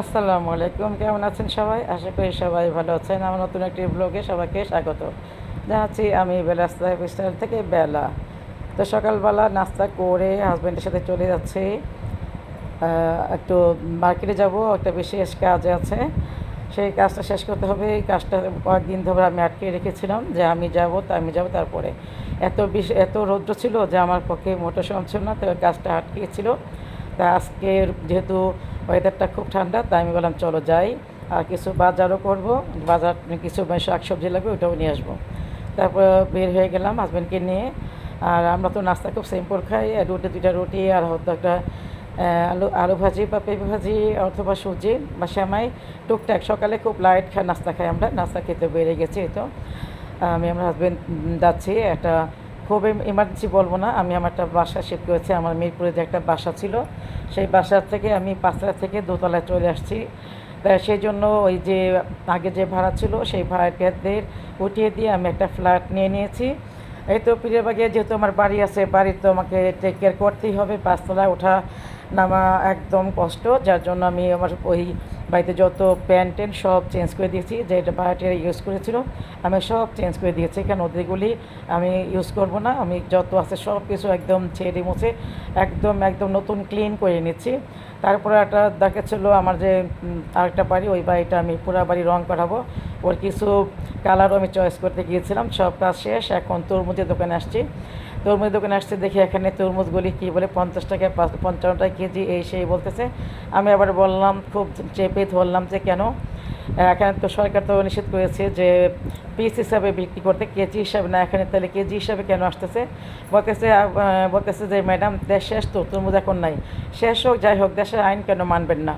আসসালামু আলাইকুম, কেমন আছেন সবাই? আশা করি সবাই ভালো আছেন। আমার নতুন একটি ব্লগে সবাইকে স্বাগত। জানাচ্ছি আমি বেলা স্টাইল থেকে বেলা। তো সকালবেলা নাস্তা করে হাজব্যান্ডের সাথে চলে যাচ্ছি। একটু মার্কেটে যাব, একটা বিশেষ কাজ আছে। সেই কাজটা শেষ করতে হবে। এই কাজটা কয়েকদিন ধরে আমি আটকে রেখেছিলাম যে আমি যাব, তা আমি যাব তারপরে। এত বিশ, এত রৌদ্র ছিল যে আমার পক্ষে মোটর সম্ভব ছিল না, তো কাজটা আটকেছিল তা আজকে যেহেতু ওয়েদারটা খুব ঠান্ডা, তাই আমি বললাম, চলো যাই। আর কিছু বাজারও করব, বাজার, কিছু শাক সবজি লাগবে ওটাও নিয়ে আসব। তারপর বের হয়ে গেলাম হাজব্যান্ডকে নিয়ে। আর আমরা তো নাস্তা খুব সিম্পল খাই রুটি, দুইটা রুটি, আর হয়তো একটা আলু আলু ভাজি বা পেঁপে ভাজি, অথবা সুজি বা শ্যামাই টুকটাক। সকালে খুব লাইট খা, নাস্তা খাই আমরা। নাস্তা খেতে বেড়ে গেছি তো। আমি আমার হাজব্যান্ড যাচ্ছি একটা খুব ইমার্জেন্সি বলব না, আমি আমার একটা বাসা শিফট করেছি, আমার মিরপুরে যে একটা বাসা ছিল, সেই বাসার থেকে আমি পাঁচতলা থেকে দোতলায় চলে আসছি। সেই জন্য ওই যে আগে যে ভাড়া ছিল, সেই ভাড়াটিয়াদের উঠিয়ে দিয়ে আমি একটা ফ্ল্যাট নিয়ে নিয়েছি। এই তো পীরেরবাগে যেহেতু আমার বাড়ি আছে, বাড়ি তো আমাকে টেক কেয়ার করতেই হবে, পাঁচতলায় ওঠা নামা একদম কষ্ট, যার জন্য আমি আমার ওই বাড়িতে যত প্যান্ট ট্যান্ট সব চেঞ্জ করে দিয়েছি, যেটা ভাড়াটিয়া ইউজ করেছিল, আমি সব চেঞ্জ করে দিয়েছি। কারণ ওদেরগুলি আমি ইউজ করব না, আমি যত আছে সব কিছু একদম ছেড়ে মুছে, একদম একদম নতুন ক্লিন করে নিচ্ছি। তারপরে একটা দেখাচ্ছিল আমার যে আরেকটা বাড়ি, ওই বাড়িটা আমি পুরো বাড়ি রং করাবো। ওর কিছু কালারও আমি চয়েস করতে গিয়েছিলাম, সব কাজ শেষ, এখন তরমুজের দোকানে আসছি। তরমুজের দোকানে আসছে, দেখি এখানে তরমুজগুলি কী বলে পঞ্চাশ টাকা পঞ্চান্ন টাকা কেজি এই সেই বলতেছে। আমি আবার বললাম, খুব চেপে ধরলাম যে কেন? এখানে তো সরকার তো নিষেধ করেছে যে পিস হিসাবে বিক্রি করতে, কেজি হিসাবে না, এখানে তাহলে কেজি হিসাবে কেন আসতেছে? বলতেছে বলতেছে যে, ম্যাডাম, দেশ শেষ তো, তরমুজ এখন নাই। শেষ হোক, যাই হোক, দেশের আইন কেন মানবেন না?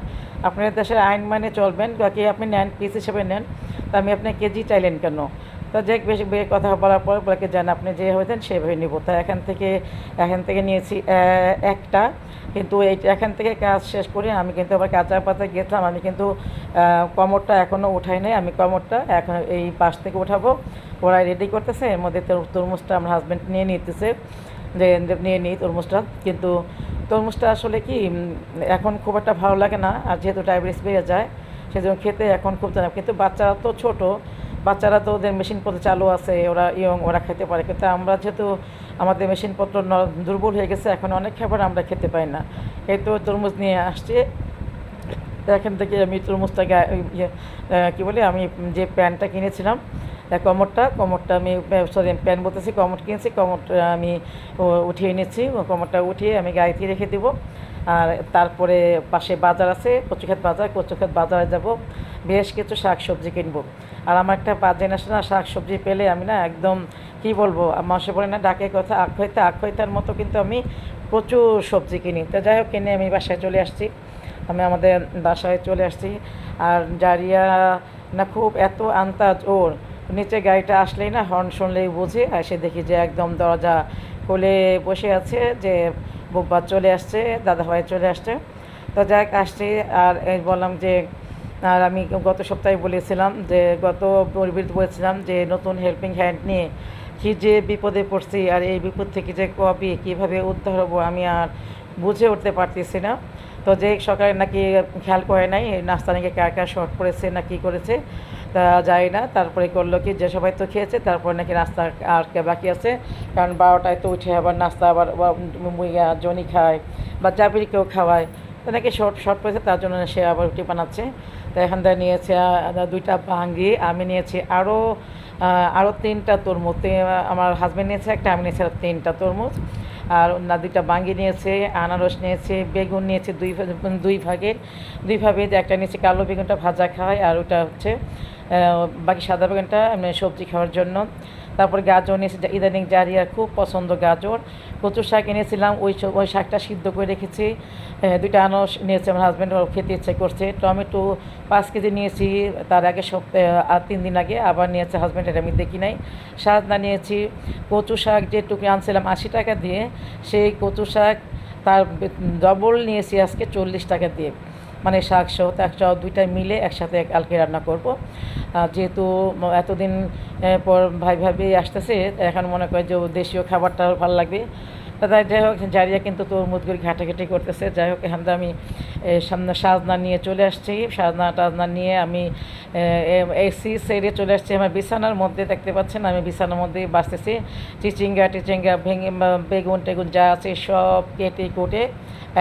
আপনার দেশের আইন মানে চলবেন, বাকি আপনি নেন, পিস হিসেবে নেন, তা আমি আপনি কেজি চাইলেন কেন? তো যে বেশি কথা বলার পর বলে জান আপনি যে হয়েছেন সেভাবে নিব। তা এখান থেকে এখান থেকে নিয়েছি একটা। কিন্তু এই এখান থেকে কাজ শেষ করে আমি কিন্তু আবার কাঁচা পাতা গেছিলাম আমি কিন্তু কমরটা এখনও উঠাই নাই। আমি কমরটা এখন এই পাশ থেকে উঠাবো। ওরা রেডি করতেছে। এর মধ্যে তর- তরমুজটা আমার হাজব্যান্ড নিয়ে নিতেছে। যে নিয়ে নিই তরমুজটা। কিন্তু তরমুজটা আসলে কি এখন খুব একটা ভালো লাগে না। আর যেহেতু ডায়াবেটিস বেড়ে যায়, সেজন্য খেতে এখন খুব জানা কিন্তু বাচ্চারা তো ছোট। বাচ্চারা তো ওদের মেশিনপত্র চালু আছে ওরা ইয়ং ওরা খেতে পারে। কিন্তু আমরা যেহেতু আমাদের মেশিনপত্র দুর্বল হয়ে গেছে এখন অনেক খাবার আমরা খেতে পাই না। এই তো তরমুজ নিয়ে আসছে। এখান থেকে আমি তরমুজটা গা- ইয়ে, কী বলে আমি যে প্যান্টটা কিনেছিলাম কমরটা কমরটা আমি সরি প্যান্ট বলতেছি কমর কিনেছি কমরটা আমি উঠিয়ে নিচ্ছি কমরটা উঠিয়ে আমি গাড়িতে রেখে দেব। আর তারপরে পাশে বাজার আছে কচুক্ষেত বাজার কচুক্ষেত বাজারে যাব বেশ কিছু শাক সবজি কিনবো। আর আমার একটা বাজে না শাক সবজি পেলে আমি না একদম, কি বলব মাসে বলে না, ডাকে কথা, আখ হইতে, আখ হইতার মতো কিন্তু আমি প্রচুর সবজি কিনি। তো যাই হোক, কিনে আমি বাসায় চলে আসছি। আমি আমাদের বাসায় চলে আসছি। আর জারিয়া না খুব এত আন্তাজ ওর। নিচে গাড়িটা আসলেই না হর্ন শুনলেই বুঝে, আর সে দেখি যে একদম দরজা খুলে বসে আছে যে বুব্বা চলে আসছে, দাদাভাই চলে আসছে। তো যাই আসছি আর বললাম যে আর আমি গত সপ্তাহে বলেছিলাম যে, গত পরিবৃত বলেছিলাম যে, নতুন হেল্পিং হ্যান্ড নিয়ে কী যে বিপদে পড়ছি আর এই বিপদ থেকে যে কবে কীভাবে উদ্ধার হব আমি আর বুঝে উঠতে পারতেছি না। তো যে সকালে নাকি খেয়াল করে নাই, নাস্তা নাকি কার কার শর্ট করেছে না কী করেছে তা যাই না। তারপরে করল কি যে সবাই তো খেয়েছে, তারপরে নাকি নাস্তা আর কে বাকি আছে। কারণ বারোটায় তো উঠে আবার নাস্তা আবার জনি খায় বা জাবির কেউ খাওয়ায়। তো নাকি শর্ট শর্ট পড়েছে, তার জন্য সে আবার রুটি বানাচ্ছে। তো এখান থেকে নিয়েছে দুইটা ভাঙ্গি, আমি নিয়েছি আরও আরও তিনটা তরমুজ। আমার হাজব্যান্ড নিয়েছে একটা, আমি নিয়েছি তিনটা তরমুজ। আর না দুইটা বাঙ্গি নিয়েছে, আনারস নিয়েছে, বেগুন নিয়েছে দুই দুই ভাগের দুই ভাগে একটা নিয়েছে কালো বেগুনটা ভাজা খাওয়ায় আর ওটা হচ্ছে বাকি সাদা বেগুনটা সবজি খাওয়ার জন্য। তারপর গাজর নিয়েছি ইদানিং জারিয়ার খুব পছন্দ গাজর। কচুর শাক এনেছিলাম, ওই ওই শাকটা সিদ্ধ করে রেখেছি। দুইটা আনারস নিয়েছে, আমার হাজব্যান্ড খেতে ইচ্ছে করছে। টমেটো পাঁচ কেজি নিয়েছি, তার আগে সপ্তাহে আর তিন দিন আগে আবার নিয়েছে হাজব্যান্ড এটা আমি দেখি নাই। সাজনা নিয়েছি, কচু শাক যেটুকু আনছিলাম আশি টাকা দিয়ে, সেই কচু শাক তার ডবল নিয়েছি আজকে চল্লিশ টাকা দিয়ে। মানে শাক সহ এক একটা দুইটা মিলে একসাথে কালকে রান্না করব। যেহেতু এতদিন পর ভাই ভাবি আসতেছে, এখন মনে করে যে দেশীয় খাবারটা ভালো লাগবে। তাই যাই হোক, জারিয়া কিন্তু তরমুজগুলি ঘাটাঘাটি করতেছে। যাই হোক, এখান আমি সামনে সাজনা নিয়ে চলে আসছি। সাজনা টাজনা নিয়ে আমি এসি সেরে চলে আসছি। আমার বিছানার মধ্যে দেখতে পাচ্ছেন, আমি বিছানার মধ্যে বাঁচতেছি। চিচিঙ্গা, টিচিঙ্গা ভেঙে বেগুন টেগুন যা আছে সব কেটে কুটে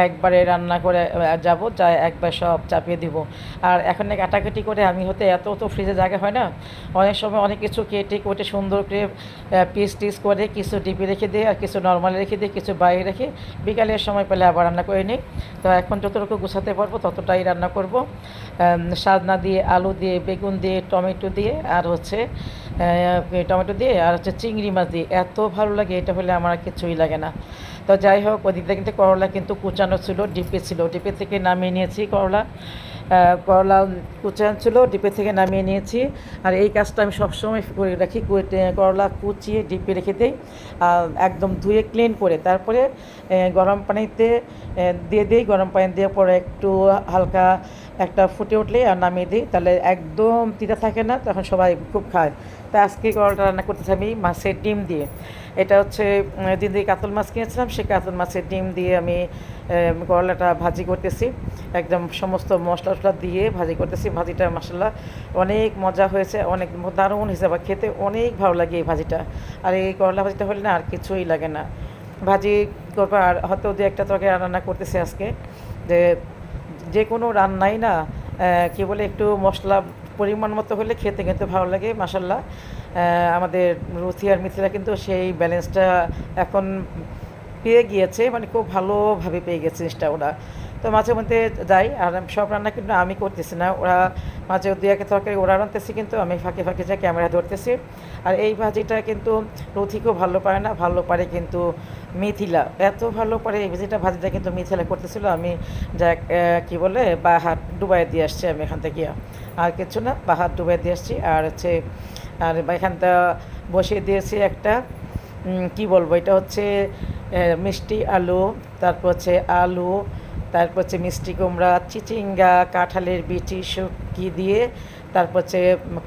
একবারে রান্না করে যাব, যা একবার সব চাপিয়ে দিব। আর এখন কাটাকাটি করে আমি হতে এত তো ফ্রিজে জায়গা হয় না। অনেক সময় অনেক কিছু কেটে কুটে সুন্দর করে পিস টিস করে কিছু ডিপি রেখে দিই আর কিছু নর্মালি রেখে দিই। কিছু বাইরে রেখে বিকালের সময় পেলে আবার রান্না করে নিই। তো এখন যতটুকু গুছাতে পারব ততটাই রান্না করব। সাজনা দিয়ে, আলু দিয়ে, বেগুন দিয়ে, টমেটো দিয়ে, আর হচ্ছে টমেটো দিয়ে, আর হচ্ছে চিংড়ি মাছ দিয়ে। এত ভালো লাগে, এটা হলে আমার কিছুই লাগে না। তো যাই হোক, ওদিকে কিন্তু করলা কিন্তু কুচানো ছিল, ডিপে ছিল। ডিপে থেকে নামিয়ে নিয়েছি করলা। করলা কুচান ছিল, ডিপে থেকে নামিয়ে নিয়েছি। আর এই কাজটা আমি সবসময় করে রাখি করলা কুচিয়ে ডিপে রেখে দিই একদম ধুয়ে ক্লিন করে। তারপরে গরম পানিতে দিয়ে দিই। গরম পানি দেওয়ার পরে একটু হালকা একটা ফুটে উঠলে আর নামিয়ে দিই। তাহলে একদম তিতা থাকে না, তখন সবাই খুব খায়। তা আজকে করলাটা রান্না করতেছি আমি মাছের ডিম দিয়ে। এটা হচ্ছে দিন দিদি কাতল মাছ কিনেছিলাম, সেই কাতল মাছের ডিম দিয়ে আমি করলাটা ভাজি করতেছি। একদম সমস্ত মশলা টশলা দিয়ে ভাজি করতেছি। ভাজিটা মশলা অনেক মজা হয়েছে, অনেক দারুণ হিসাবে খেতে, অনেক ভালো লাগে এই ভাজিটা। আর এই করলা ভাজিটা হলে না আর কিছুই লাগে না। ভাজি করব আর হয়তো দু একটা তরকারি রান্না করতেছি আজকে, যে যে কোনো রান্নাই না কি বলে একটু মশলা পরিমাণ মতো হলে খেতে কিন্তু ভালো লাগে মাসাল্লাহ আমাদের রুথি আর মিথিলা কিন্তু সেই ব্যালেন্সটা এখন পেয়ে গিয়েছে মানে খুব ভালোভাবে পেয়ে গেছে জিনিসটা ওরা। তো মাঝে মধ্যে যাই, আর সব রান্না কিন্তু আমি করতেছি না। ওরা মাঝে দু একটা তরকারি ওরা রান্নতেছি কিন্তু আমি ফাঁকে ফাঁকে যা ক্যামেরা ধরতেছি। আর এই ভাজিটা কিন্তু রুথি খুব ভালো পারে না, ভালো পারে কিন্তু মিথিলা। এত ভালো পারে এই ভাজিটা ভাজিটা কিন্তু মিথিলা করতেছিল। আমি যা কি বলে বা হাত ডুবাই দিয়ে আসছি আমি এখান থেকে। আর কিছু না বা হাত ডুবাই দিয়ে আসছি। আর হচ্ছে, আর এখানটা বসিয়ে দিয়েছি একটা কি বলব, এটা হচ্ছে মিষ্টি আলু, তারপর হচ্ছে আলু, তারপর হচ্ছে মিষ্টি কুমড়া, চিচিঙ্গা, কাঁঠালের বিচি শুকি দিয়ে, তারপর হচ্ছে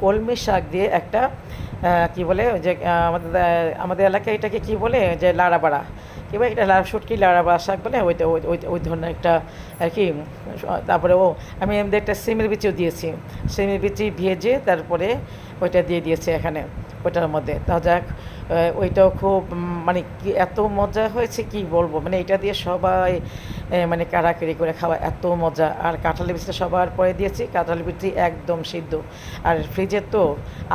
কলমি শাক দিয়ে একটা কি বলে ওই যে আমাদের আমাদের এলাকায় এটাকে কি বলে যে লাড়াবাড়া, কি বলে এটা লাড়া, শুটকি লাড়াবাড়া শাক বলে, ওইটা, ওই ওই ওই ধরনের একটা আর কি, তারপরে ও, আমি এমনি একটা সিমের বিচিও দিয়েছি, সিমের বিচি ভেজে তারপরে ওইটা দিয়ে দিয়েছে এখানে। ওইটার মধ্যে। তা যাক ওইটাও খুব মানে এত মজা হয়েছে কি বলব? মানে এটা দিয়ে সবাই মানে কাড়াকাড়ি করে খাওয়া, এত মজা। আর কাঁঠালি বিচিটা সবার পরে দিয়েছি, কাঁঠালি বিচি একদম সিদ্ধ। আর ফ্রিজে তো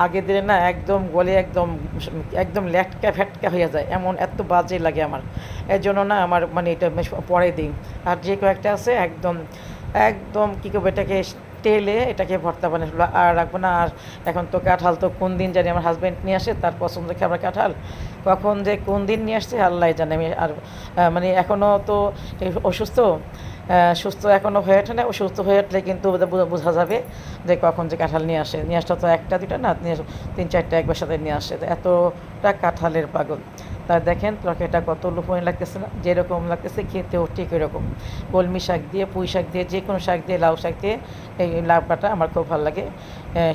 আগে দিলে না একদম গলে একদম একদম ল্যাটকা ফ্যাটকা হয়ে যায়। এমন এত বাজে লাগে আমার। এর জন্য না আমার মানে এটা পরে দিই আর যে কয়েকটা আছে একদম একদম কী করব এটাকে তেলে এটাকে ভর্তা বানিয়ে ফেলব। আর রাখব না, আর এখন তো কাঁঠাল তো কোন দিন জানি আমার হাজব্যান্ড নিয়ে আসে, তার পছন্দ খাবার কাঁঠাল? কখন যে কোন দিন নিয়ে আসছে আল্লাহ জানে। আমি আর মানে এখনও তো অসুস্থ সুস্থ এখনও হয়ে ওঠে না। অসুস্থ হয়ে উঠলে কিন্তু বোঝা- যাবে যে কখন যে কাঁঠাল নিয়ে আসে। নিয়ে আসলে তো একটা দুটা না তিন চারটা একবার সাথে নিয়ে আসে। এতটা কাঁঠালের পাগল। তা দেখেন তরকারিটা কত লুপনি লাগতেছে না? যেরকম লাগতেছে, খেতেও ঠিক এরকম কলমি শাক দিয়ে, পুঁই শাক দিয়ে, যে কোনো শাক দিয়ে, লাউ শাক দিয়ে, এই লাবড়াটা আমার খুব ভালো লাগে।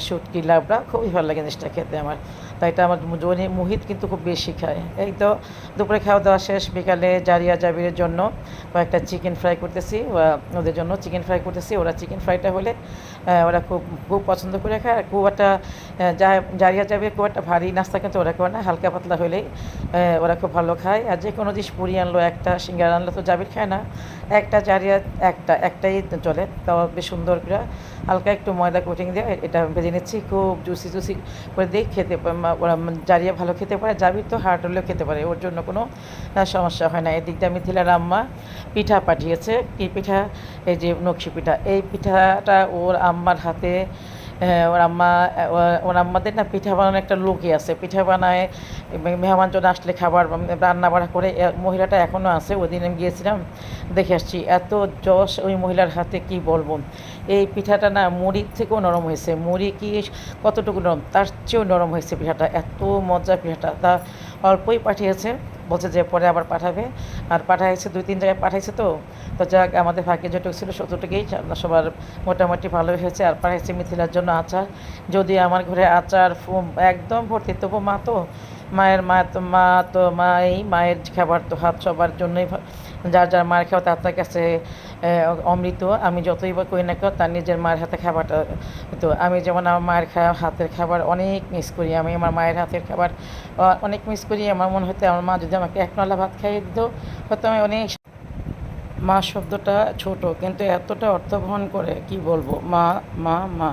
সুটকি শুটকি লাবড়া খুবই ভালো লাগে জিনিসটা খেতে আমার। তাই এটা আমার জনি মুহিত কিন্তু খুব বেশি খায়। এই তো দুপুরে খাওয়া দাওয়া শেষ, বিকালে জারিয়া জাবিরের জন্য কয়েকটা চিকেন ফ্রাই করতেছি ওদের জন্য চিকেন ফ্রাই করতেছি, ওরা চিকেন ফ্রাইটা হলে ওরা খুব খুব পছন্দ করে খায়। আর খুব একটা জারিয়া জাবির খুব একটা ভারী, নাস্তা কিন্তু ওরা করে না, হালকা পাতলা হলেই ওরা খুব ভালো খায়। আর যে কোনো জিনিস পুরি আনলো, একটা, সিঙ্গার আনলো তো জাবির খায় না। একটা জারিয়া, একটা, একটাই চলে তাও বেশ সুন্দর করে হালকা একটু ময়দা কোটিং দিয়ে এটা ভেজে নিচ্ছি, খুব জুসি জুসি করে দিয়ে খেতে ওরা জারিয়া ভালো খেতে পারে, জাবির তো হার্ট হলেও খেতে পারে, ওর জন্য কোনো সমস্যা হয় না। এদিক দিয়ে মিথিলার আম্মা পিঠা পাঠিয়েছে, কি পিঠা? এই যে নকশি পিঠা। এই পিঠাটা ওর আম্মার হাতে ওর আম্মা ওর- আম্মাদের না পিঠা বানানোর একটা লোকই আছে। পিঠা বানায় এবং মেহমানজন আসলে খাবার রান্না বাড়া করে মহিলাটা এখনও আছে ওই দিন আমি গিয়েছিলাম, দেখে আসছি, এত যশ ওই মহিলার হাতে কি বলব? এই পিঠাটা না মুড়ির থেকেও নরম হয়েছে, মুড়ি কি কতটুকু নরম? তার চেয়েও নরম হয়েছে পিঠাটা, এত মজা পিঠাটা। তা অল্পই পাঠিয়েছে বলছে যে পরে আবার পাঠাবে। আর পাঠাইছে, দুই তিন জায়গায় পাঠাইছে তো। তো যাক, আমাদের ভাগ্যে যেটুকু ছিল সতটুকুই সবার মোটামুটি ভালো হয়েছে। আর পাঠাইছে মিথিলার জন্য আচার। যদি আমার ঘরে আচার, ফুম, একদম ভর্তি, তবু মা তো, মায়ের মা তো মা তো, মাই, মায়ের খাবার তো হাত সবার জন্যই যার যার মায়ের খাওয়া তার কাছে অমৃত, আমি যতই বা করি না কেউ তার নিজের মায়ের হাতে খাবারটা, তো আমি যেমন আমার মায়ের খাওয়া হাতের খাবার অনেক মিস করি, আমি আমার মায়ের হাতের খাবার অনেক মিস করি, আমার মনে হতো আমার মা যদি আমাকে এক নলা ভাত খাইয়ে দিত, হয়তো আমি অনেক মা শব্দটা ছোট, কিন্তু এতটা অর্থ বহন করে, কি বলব? মা মা মা।